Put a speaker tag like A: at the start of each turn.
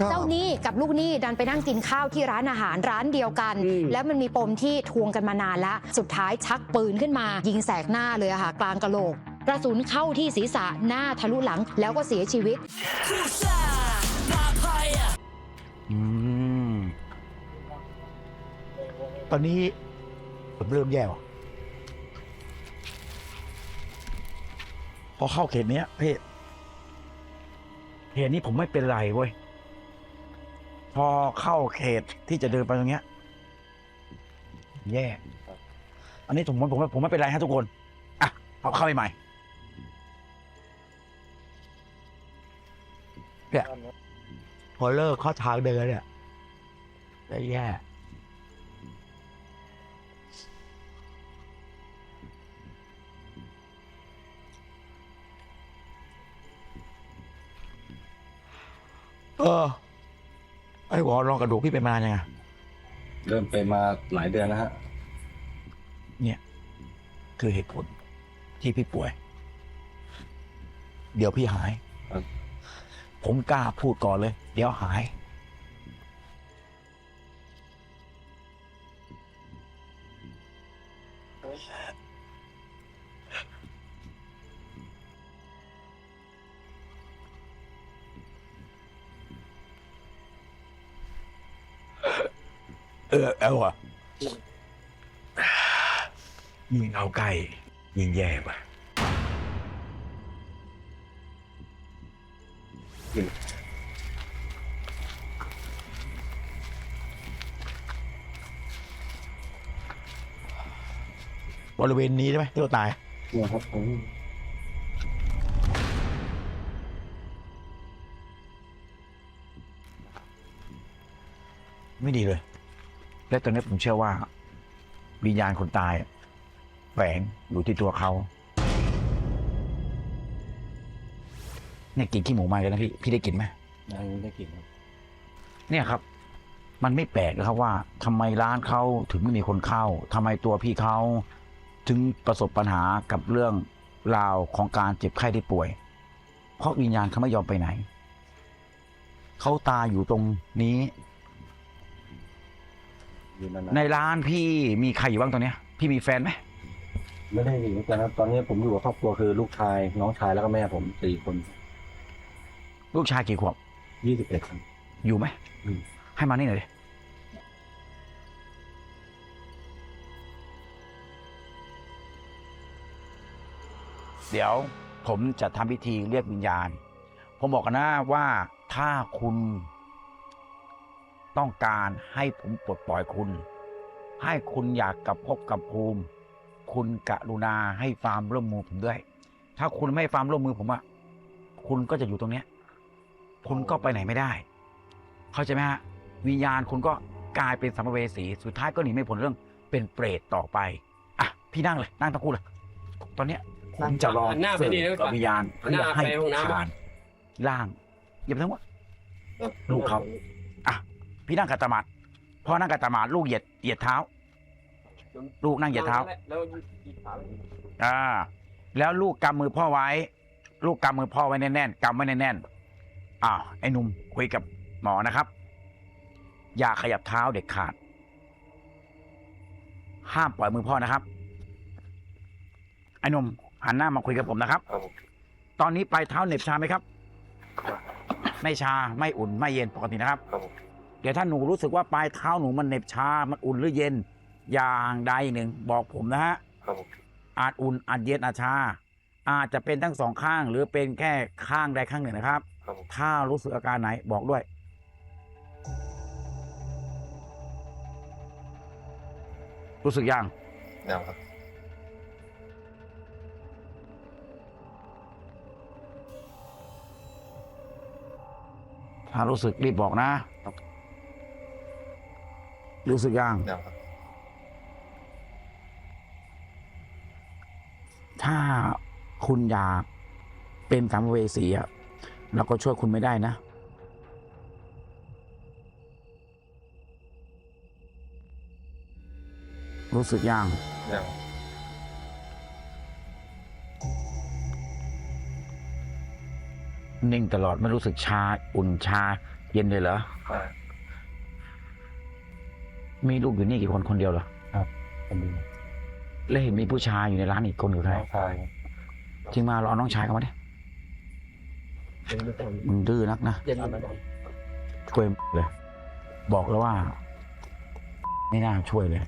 A: ครับ
B: เจ้าหนี้กับลูกหนี้ดันไปนั่งกินข้าวที่ร้านอาหารร้านเดียวกัน
A: อืม
B: แล้วมันมีปมที่ทวงกันมานานแล้ว สุดท้ายชักปืนขึ้นมา ยิงแสกหน้าเลยอะค่ะ กลางกะโหลก กระสุนเข้าที่ศีรษะหน้าทะลุหลังแล้วก็เสียชีวิต
A: อืมตอนนี้ผมเริ่มแย่ว่ะพอเข้าเขตเนี้ยพี่เขตนี้ผมไม่เป็นไรเว้ย พอเข้าเขตที่จะเดินไปตรงเนี้ย แย่ อันนี้ผมผมผมไม่เป็นไรฮะทุกคน อะเอาเข้าไปใหม่เนี่ยพอเลิกเข้าทางเดินเนี่ยจะแย่เออ อ้หวอลองกระดูกพี่เป็นมานานยังไง
C: เริ่มเป็นมาหลายเดือนแล้วฮะ
A: เนี่ย คือเหตุผลที่พี่ป่วย เดี๋ยวพี่หาย
C: ครับ
A: ผมกล้าพูดก่อนเลย เดี๋ยวหาย ออเอาอะยิ่งเอาใกล้ยิ่งแย่ป่ะบริเวณนี้ใช่ไหมที่เราตาย
C: เนี่ยครับผม
A: ไม่ดีเลย และตอนนี้ผมเชื่อว่า วิญญาณคนตายอะแฝงอยู่ที่ตัวเขาเนี่ยกินขี้หมูมาแล้วนะพี่พี่ได้กินไหม
C: ยังไม่ได้กลินครับ
A: เนี่ยครับ มันไม่แปลกนะครับว่าทำไมร้านเขาถึงไม่มีคนเข้าทำไมตัวพี่เขาถึงประสบปัญหากับเรื่องราวของการเจ็บไข้ได้ป่วย เพราะวิญญาณเขาไม่ยอมไปไหน เขาตายอยู่ตรงนี้
C: อยู่นาน
A: ในร้านพี่มีใครอยู่บ้างตอนเนี้ย พี่มีแฟนไหม
C: ๆไม่ได้อยู่กันครับตอนนี้ผมอยู่กับครอบครัวคือลูกชายน้องชายแล้วก็แม่ผมสี่คน
A: ลูกชายกี่ขวบ
C: ยี่สิบเอ็ดคน
A: อยู่ไหม
C: อืม
A: ให้มานี่หน่อยดิเดี๋ยวผมจะทำพิธีเรียกวิญญาณ ผมบอกกันนะว่าถ้าคุณ ต้องการให้ผมปลดปล่อยคุณ ให้คุณอยากกลับพบกับภูมิ คุณกรุณาให้ฟาร์มร่วมมือผมด้วย ถ้าคุณไม่ให้ฟาร์มร่วมมือผมอะคุณก็จะอยู่ตรงเนี้ย คุณก็ไปไหนไม่ได้ เข้าใจไหมฮะวิญญาณคุณก็กลายเป็นสัมภเวสีสุดท้ายก็หนีไม่พ้นเรื่องเป็นเปรตต่อไปอะพี่นั่งเลยนั่งทั้งคู่เลยตอนเนี้ยผมจะลอง
D: หันหน้าไป
A: เสิร์
D: นี่
A: ฟ
D: แล้ว
A: กับ
D: ก่อน
A: วิญญาณ
D: หันหน้า
A: ให้
D: ไปห้องน้ำ
A: ผ่านล่างอย่าไปทั้งหมดลูกเขาอะ พี่นั่งกัดตะหมาดพ่อนั่งกัดตะหมาดลูกเหยียดเหยียดเท้าลูกนั่งเหยียดเท้า
D: แล้วหยิบขาไป
A: อ่า แล้วลูกกำมือพ่อไว้ ลูกกำมือพ่อไว้แน่นๆกำไว้แน่นๆอ้าวไอ้หนุ่มคุยกับหมอนะครับ อย่าขยับเท้าเด็ดขาด ห้ามปล่อยมือพ่อนะครับ ไอ้หนุ่มหันหน้ามาคุยกับผมนะครับ
C: ครับผม
A: ตอนนี้ปลายเท้าเหน็บชาไหมครับ ไม่ชาไม่อุ่นไม่เย็นปกตินะครับ
C: ครับผม
A: เดี๋ยวถ้าหนูรู้สึกว่าปลายเท้าหนูมันเหน็บชา มันอุ่นหรือเย็น อย่างใดหนึ่งบอกผมนะฮะ
C: ครับผม
A: อาจอุ่นอาจเย็นอาจชา อาจจะเป็นทั้งสองข้าง หรือเป็นแค่ข้างใดข้างหนึ่งนะครับ
C: ครับผม
A: ถ้ารู้สึกอาการไหนบอกด้วย รู้สึกยัง
C: ยังครับ
A: ถ้ารู้สึกรีบบอกนะ รู้สึกยัง
C: ยังครับ
A: ถ้าคุณอยากเป็นสัมภเวสีอะเราก็ช่วยคุณไม่ได้นะ รู้สึกยัง
C: ยัง
A: นิ่งตลอดไม่รู้สึกชา อุ่นชา เย็นเลยเหรอ มีลูกอยู่นี่กี่คนคนเดียวเหรอ
C: คนดี
A: แล้วเห็นมีผู้ชายอยู่ในร้านอีกคนอยู่ใคร
C: น้องชาย
A: จริงมาเราเอาน้องชายเข้ามาดิมึงดื้อนักนะ
D: เย็น
A: ช่วยเลย บอกแล้วว่า ไม่น่าช่วยเลย